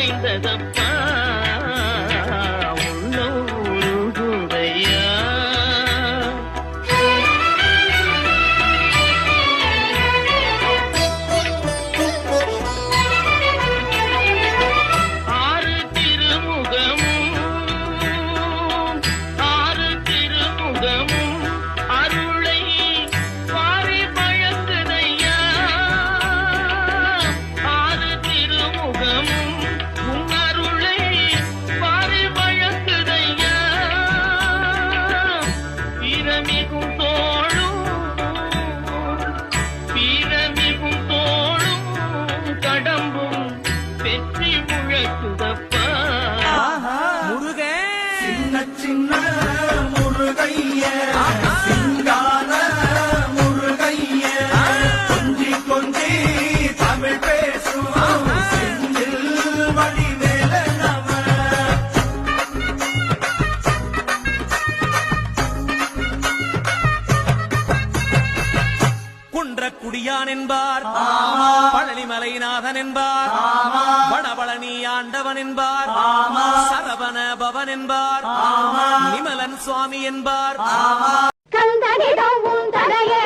மறைந்ததப்பா சின்ன முருகைய சிங்கார தமிழ் பேசுவோம். செந்தில் குன்ற குடியான் என்பார். பழனிமலைநாதன் என்பார். வடபழனி ஆண்டவன் என்பார். சரவண பவன் என்பார். நிமலன் சுவாமி என்பார். கந்தனிடம் உன் தலையே